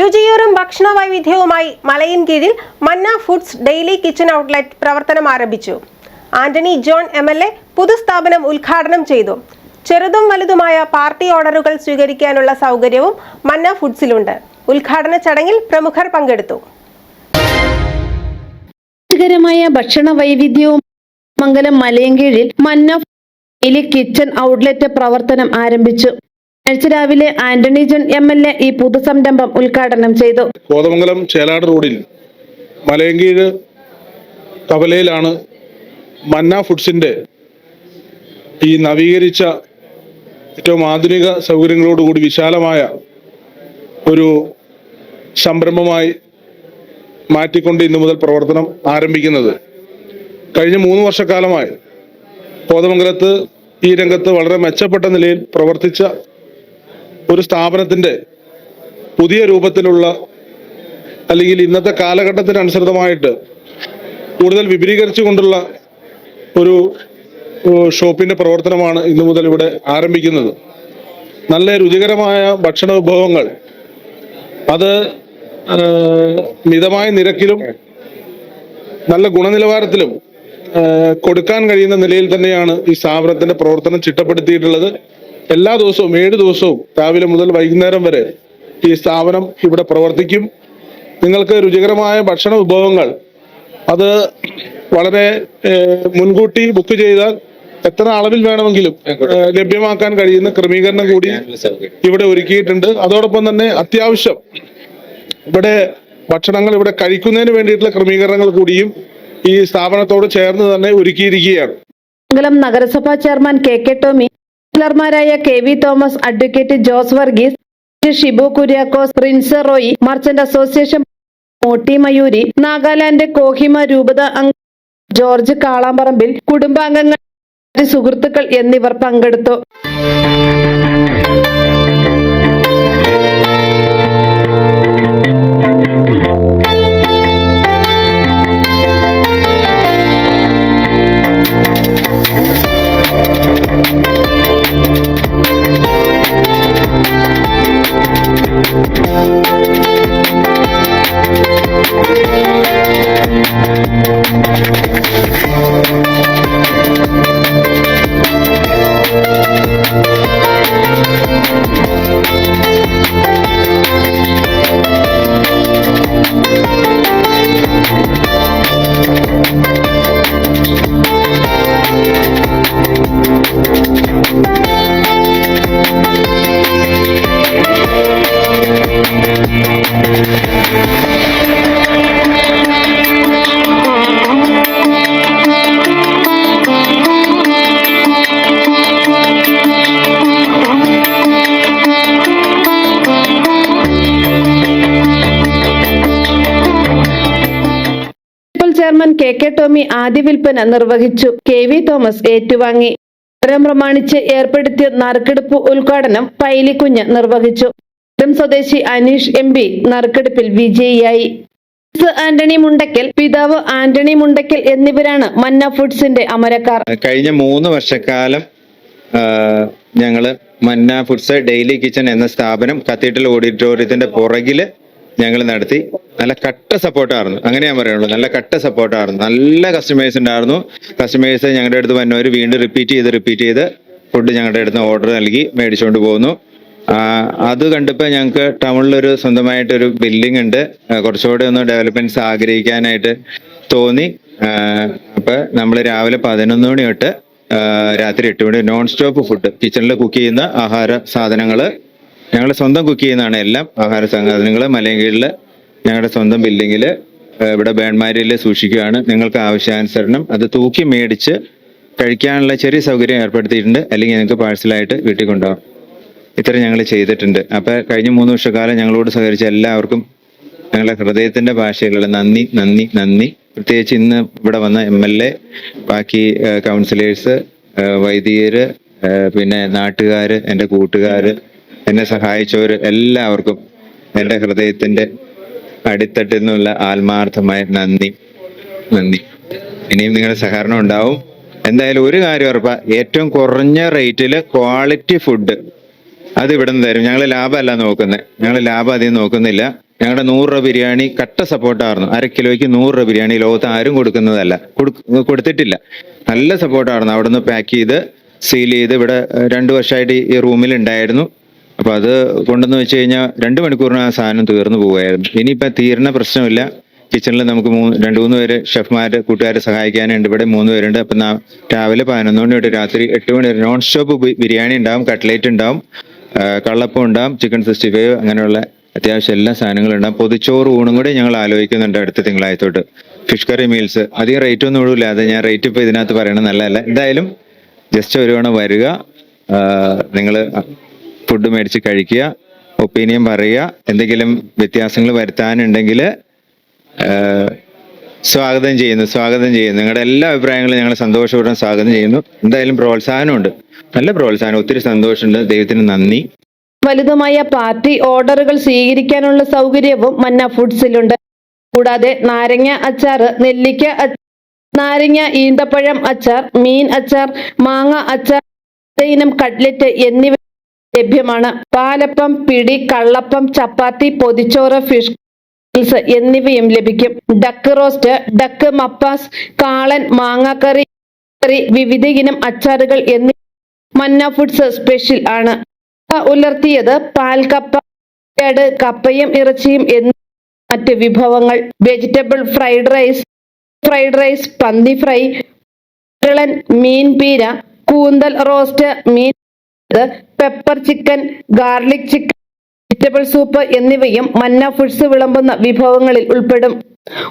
രുചിയൂറും ഭക്ഷണ വൈവിധ്യവുമായി മലയിൻ കീഴിൽ മന്ന ഫുഡ്സ് ഡെയിലി കിച്ചൺ ഔട്ട്ലെറ്റ് പ്രവർത്തനം ആരംഭിച്ചു. Antony John M L A പുതുസ്ഥാപനം ഉദ്ഘാടനം ചെയ്തു. ചെറുതും വലുതുമായ പാർട്ടി ഓർഡറുകൾ സ്വീകരിക്കാനുള്ള സൗകര്യവും മന്ന ഫുഡ്സിലുണ്ട്. ഉദ്ഘാടന ചടങ്ങിൽ പ്രമുഖർ പങ്കെടുത്തു. ഭക്ഷണ വൈവിധ്യവും മംഗലം മലയൻകീഴിൽ മന്ന ഡെയിലി കിച്ചൺ ഔട്ട്ലെറ്റ് പ്രവർത്തനം ആരംഭിച്ചു. ആഴ്ച രാവിലെ Antony John M L A ഈ പുതുസംരംഭം ഉദ്ഘാടനം ചെയ്തു. കോതമംഗലം ചേലാട് റോഡിൽ മലയങ്കീഴ് കവലയിലാണ് മന്ന ഫുഡ്സിന്റെ ഈ നവീകരിച്ച ഏറ്റവും ആധുനിക സൗകര്യങ്ങളോടുകൂടി വിശാലമായ ഒരു സംരംഭമായി മാറ്റിക്കൊണ്ട് ഇന്നു മുതൽ പ്രവർത്തനം ആരംഭിക്കുന്നത്. കഴിഞ്ഞ മൂന്ന് വർഷക്കാലമായി കോതമംഗലത്ത് ഈ രംഗത്ത് വളരെ മെച്ചപ്പെട്ട നിലയിൽ പ്രവർത്തിച്ച ഒരു സ്ഥാപനത്തിന്റെ പുതിയ രൂപത്തിലുള്ള അല്ലെങ്കിൽ ഇന്നത്തെ കാലഘട്ടത്തിനനുസൃതമായിട്ട് കൂടുതൽ വിപുലീകരിച്ചുകൊണ്ടുള്ള ഒരു ഷോപ്പിന്റെ പ്രവർത്തനമാണ് ഇന്നു മുതൽ ഇവിടെ ആരംഭിക്കുന്നത്. നല്ല രുചികരമായ ഭക്ഷണ വിഭവങ്ങൾ. അത് മിതമായ നിരക്കിലും നല്ല ഗുണനിലവാരത്തിലും കൊടുക്കാൻ കഴിയുന്ന നിലയിൽ തന്നെയാണ് ഈ സ്ഥാപനത്തിന്റെ പ്രവർത്തനം ചിട്ടപ്പെടുത്തിയിട്ടുള്ളത്. എല്ലാ ദിവസവും ഏഴ് ദിവസവും രാവിലെ മുതൽ വൈകുന്നേരം വരെ ഈ സ്ഥാപനം ഇവിടെ പ്രവർത്തിക്കും. നിങ്ങൾക്ക് രുചികരമായ ഭക്ഷണ വിഭവങ്ങൾ അത് വളരെ മുൻകൂട്ടി ബുക്ക് ചെയ്താൽ എത്ര അളവിൽ വേണമെങ്കിലും ലഭ്യമാക്കാൻ കഴിയുന്ന ക്രമീകരണം കൂടി ഇവിടെ ഒരുക്കിയിട്ടുണ്ട്. അതോടൊപ്പം തന്നെ അത്യാവശ്യം ഇവിടെ ഭക്ഷണങ്ങൾ ഇവിടെ കഴിക്കുന്നതിന് വേണ്ടിയിട്ടുള്ള ക്രമീകരണങ്ങൾ കൂടിയും ഈ സ്ഥാപനത്തോട് ചേർന്ന് തന്നെ ഒരുക്കിയിരിക്കുകയാണ്. നഗരസഭാ ചെയർമാൻ കെ കെ ടോമി കൗൺസിലർമാരായ K V Thomas advocate Jose Varghese Shibu Kuriakose Prince Roy merchant association Motty Mayuri Nagaland Kohima രൂപത അംഗ ജോർജ് കാളാമ്പറമ്പിൽ കുടുംബാംഗങ്ങൾ സുഹൃത്തുക്കൾ എന്നിവർ പങ്കെടുത്തു. Thank you. K K Tomy ആദ്യ വിൽപ്പന നിർവഹിച്ചു. കെ വി തോമസ് ഏറ്റുവാങ്ങി. ഇത്തരം പ്രമാണിച്ച് ഏർപ്പെടുത്തിയ നറുക്കെടുപ്പ് ഉദ്ഘാടനം പൈലിക്കുഞ്ഞ് നിർവഹിച്ചു. ഇത്തരം സ്വദേശി അനീഷ് എം പി നറുക്കെടുപ്പിൽ വിജയിയായി. ആന്റണി മുണ്ടക്കൽ പിതാവ് ആന്റണി മുണ്ടക്കൽ എന്നിവരാണ് മന്ന ഫുഡ്സിന്റെ അമരക്കാർ. കഴിഞ്ഞ മൂന്ന് വർഷക്കാലം ഞങ്ങൾ മന്ന ഫുഡ്സ് ഡെയിലി കിച്ചൺ എന്ന സ്ഥാപനം കത്തീഡ്രൽ ഓഡിറ്റോറിയത്തിന്റെ പുറകിൽ ഞങ്ങൾ നടത്തി. നല്ല കട്ട സപ്പോർട്ടായിരുന്നു. അങ്ങനെ ഞാൻ പറയുള്ളൂ നല്ല കട്ട സപ്പോർട്ടായിരുന്നു. നല്ല കസ്റ്റമേഴ്സ് ഉണ്ടായിരുന്നു. കസ്റ്റമേഴ്സ് ഞങ്ങളുടെ അടുത്ത് വന്നവർ വീണ്ടും റിപ്പീറ്റ് ചെയ്ത് റിപ്പീറ്റ് ചെയ്ത് ഫുഡ് ഞങ്ങളുടെ അടുത്ത് ഓർഡർ നൽകി മേടിച്ചുകൊണ്ട് പോകുന്നു. അത് കണ്ടപ്പോൾ ഞങ്ങൾക്ക് ടൗണിലൊരു സ്വന്തമായിട്ടൊരു ബിൽഡിംഗ് ഉണ്ട്. കുറച്ചുകൂടെ ഒന്ന് ഡെവലപ്മെന്റ്സ് ആഗ്രഹിക്കാനായിട്ട് തോന്നി. അപ്പൊ നമ്മൾ രാവിലെ പതിനൊന്ന് മണി തൊട്ട് രാത്രി എട്ട് മണി നോൺ സ്റ്റോപ്പ് ഫുഡ് കിച്ചണിൽ കുക്ക് ചെയ്യുന്ന ആഹാര സാധനങ്ങൾ ഞങ്ങൾ സ്വന്തം കുക്ക് ചെയ്യുന്നതാണ് എല്ലാം ആഹാര സാധനങ്ങൾ മലയങ്കീഴിൽ ഞങ്ങളുടെ സ്വന്തം ബിൽഡിങ്ങിൽ ഇവിടെ ബേൺമാരിയിൽ സൂക്ഷിക്കുകയാണ്. നിങ്ങൾക്ക് ആവശ്യാനുസരണം അത് തൂക്കി മേടിച്ച് കഴിക്കാനുള്ള ചെറിയ സൗകര്യം ഏർപ്പെടുത്തിയിട്ടുണ്ട്. അല്ലെങ്കിൽ നിങ്ങൾക്ക് പാഴ്സലായിട്ട് വീട്ടിൽ കൊണ്ടുപോകാം. ഇത്ര ഞങ്ങൾ ചെയ്തിട്ടുണ്ട്. അപ്പൊ കഴിഞ്ഞ മൂന്ന് വർഷക്കാലം ഞങ്ങളോട് സഹകരിച്ച എല്ലാവർക്കും ഞങ്ങളുടെ ഹൃദയത്തിന്റെ ഭാഷയിലുള്ള നന്ദി നന്ദി നന്ദി. പ്രത്യേകിച്ച് ഇന്ന് ഇവിടെ വന്ന എം എൽ എ ബാക്കി കൗൺസിലേഴ്സ് വൈദികര് പിന്നെ നാട്ടുകാര് എന്റെ കൂട്ടുകാര് എന്നെ സഹായിച്ചവർ എല്ലാവർക്കും എന്റെ ഹൃദയത്തിന്റെ അടിത്തട്ടിൽ നിന്നുള്ള ആത്മാർത്ഥമായ നന്ദി. നന്ദി. ഇനിയും നിങ്ങളുടെ സഹകരണം ഉണ്ടാവും. എന്തായാലും ഒരു കാര്യം ഉറപ്പാ ഏറ്റവും കുറഞ്ഞ റേറ്റിൽ ക്വാളിറ്റി ഫുഡ് അത് ഇവിടെ നിന്ന് തരും. ഞങ്ങൾ ലാഭമല്ല നോക്കുന്നത് ഞങ്ങൾ ലാഭം അധികം നോക്കുന്നില്ല. ഞങ്ങളുടെ നൂറ് രൂപ ബിരിയാണി കട്ട സപ്പോർട്ടായിരുന്നു. അര കിലോയ്ക്ക് നൂറ് രൂപ ബിരിയാണി ലോകത്ത് ആരും കൊടുക്കുന്നതല്ല. കൊടു- കൊടുത്തിട്ടില്ല. നല്ല സപ്പോർട്ടായിരുന്നു. അവിടെ നിന്ന് പാക്ക് ചെയ്ത് സീൽ ചെയ്ത് ഇവിടെ രണ്ട് വർഷമായിട്ട് ഈ റൂമിൽ ഉണ്ടായിരുന്നു അപ്പൊ അത് കൊണ്ടുവന്ന് വെച്ച് കഴിഞ്ഞാൽ രണ്ട് മണിക്കൂറിന് ആ സാധനം തീർന്നു പോവുമായിരുന്നു ഇനിയിപ്പോ തീരണ പ്രശ്നമില്ല. കിച്ചണിൽ നമുക്ക് മൂന്ന് രണ്ട് മൂന്ന് പേര് ഷെഫ്മാർ കൂട്ടുകാരെ സഹായിക്കാനുണ്ട്. ഇവിടെ മൂന്ന് പേരുണ്ട്. അപ്പൊ രാവിലെ പതിനൊന്ന് മണി തൊട്ട് രാത്രി എട്ട് മണി വരെ നോൺ സ്റ്റോപ്പ് ബിരിയാണി ഉണ്ടാവും കട്ട്ലേറ്റ് ഉണ്ടാവും കള്ളപ്പം ഉണ്ടാവും ചിക്കൻ സിക്സ്റ്റി ഫൈവ് അങ്ങനെയുള്ള അത്യാവശ്യം എല്ലാ സാധനങ്ങളും ഉണ്ടാവും. പൊതിച്ചോറ് ഊണും കൂടി ഞങ്ങൾ ആലോചിക്കുന്നുണ്ട് അടുത്ത തിങ്കളാഴ്ച ഫിഷ് കറി മീൽസ് അധികം റേറ്റ് ഒന്നും ഇടൂല. അത് ഞാൻ റേറ്റ് ഇപ്പോൾ ഇതിനകത്ത് പറയണത് നല്ലതല്ല. എന്തായാലും ജസ്റ്റ് ഒരു തവണ വരിക. നിങ്ങൾ ഫുഡ് മേടിച്ച് കഴിക്കുക ഒപ്പീനിയൻ പറയുക എന്തെങ്കിലും വ്യത്യാസങ്ങൾ വരുത്താനുണ്ടെങ്കിൽ സ്വാഗതം ചെയ്യുന്നു സ്വാഗതം ചെയ്യുന്നു. നിങ്ങളുടെ എല്ലാ അഭിപ്രായങ്ങളും ഞങ്ങൾ സന്തോഷപൂർവം സ്വാഗതം ചെയ്യുന്നു. എന്തായാലും പ്രോത്സാഹനമുണ്ട്. നല്ല പ്രോത്സാഹനം ഒത്തിരി സന്തോഷമുണ്ട്. ദൈവത്തിന് നന്ദി. വലുതുമായ പാർട്ടി ഓർഡറുകൾ സ്വീകരിക്കാനുള്ള സൗകര്യവും മന്ന ഫുഡ്സിലുണ്ട്. കൂടാതെ നാരങ്ങ അച്ചാർ നെല്ലിക്ക നാരങ്ങ ഈന്തപ്പഴം അച്ചാർ മീൻ അച്ചാർ മാങ്ങ അച്ചാർ ഇനം കട്ട്ലറ്റ് എന്നിവ ലഭ്യമാണ്. പാലപ്പം പിടി കള്ളപ്പം ചപ്പാത്തി പൊതിച്ചോറ് ഫിഷ് എന്നിവയും ലഭിക്കും. ഡക്ക് റോസ്റ്റ് ഡക്ക് മപ്പാസ് കാളൻ മാങ്ങാക്കറി കറി വിവിധ ഇനം അച്ചാറുകൾ എന്നിവ മന്ന ഫുഡ്സ് സ്പെഷ്യൽ ആണ്. ഉലർത്തിയത് പാൽക്കപ്പ കപ്പയും ഇറച്ചിയും എന്നീ മറ്റ് വിഭവങ്ങൾ. Vegetable fried rice fried rice പന്തി fry മീൻ പീര കൂന്തൽ റോസ്റ്റ് മീൻ pepper chicken garlic chicken vegetable soup എന്നിവയും മന്ന ഫുഡ്സ് വിളമ്പുന്ന വിഭവങ്ങളിൽ ഉൾപ്പെടും.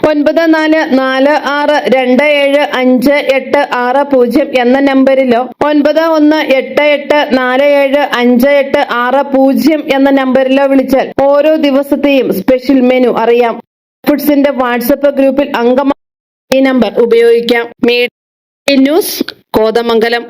ഒൻപത് നാല് നാല് ആറ് രണ്ട് ഏഴ് അഞ്ച് എട്ട് ആറ് പൂജ്യം എന്ന നമ്പറിലോ ഒൻപത് ഒന്ന് എട്ട് എട്ട് നാല് ഏഴ് അഞ്ച് എട്ട് ആറ് പൂജ്യം എന്ന നമ്പറിലോ വിളിച്ചാൽ ഓരോ ദിവസത്തെയും സ്പെഷ്യൽ മെനു അറിയാം. ഫുഡ്സിന്റെ വാട്സപ്പ് ഗ്രൂപ്പിൽ അംഗമായി ഈ നമ്പർ ഉപയോഗിക്കാം. Media news Kothamangalam.